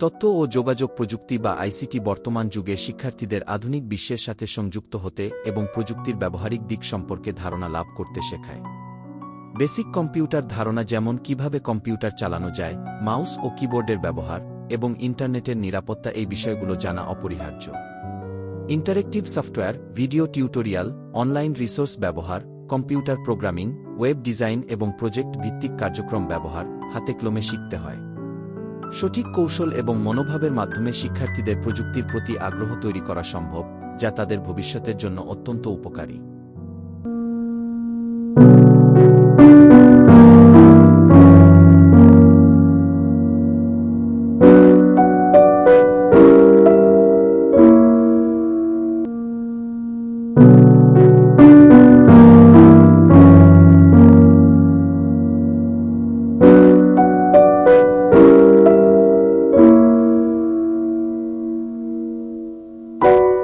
তথ্য ও যোগাযোগ প্রযুক্তি বা আইসিটি বর্তমান যুগে শিক্ষার্থীদের আধুনিক বিশ্বের সাথে সংযুক্ত হতে এবং প্রযুক্তির ব্যবহারিক দিক সম্পর্কে ধারণা লাভ করতে শেখায়। বেসিক কম্পিউটার ধারণা যেমন কীভাবে কম্পিউটার চালানো যায়, মাউস ও কিবোর্ডের ব্যবহার, এবং ইন্টারনেটের নিরাপত্তা এই বিষয়গুলো জানা অপরিহার্য। Interactive software, video tutorial, online resource ব্যবহার, কম্পিউটার প্রোগ্রামিং, ওয়েব ডিজাইন এবং প্রজেক্ট ভিত্তিক কার্যক্রম ব্যবহার হাতে কলমে শিখতে হয়। সঠিক কৌশল এবং মনোভাবের মাধ্যমে শিক্ষার্থীদের প্রযুক্তির প্রতি আগ্রহ তৈরি করা সম্ভব, যা তাদের ভবিষ্যতের জন্য অত্যন্ত উপকারী। Bye.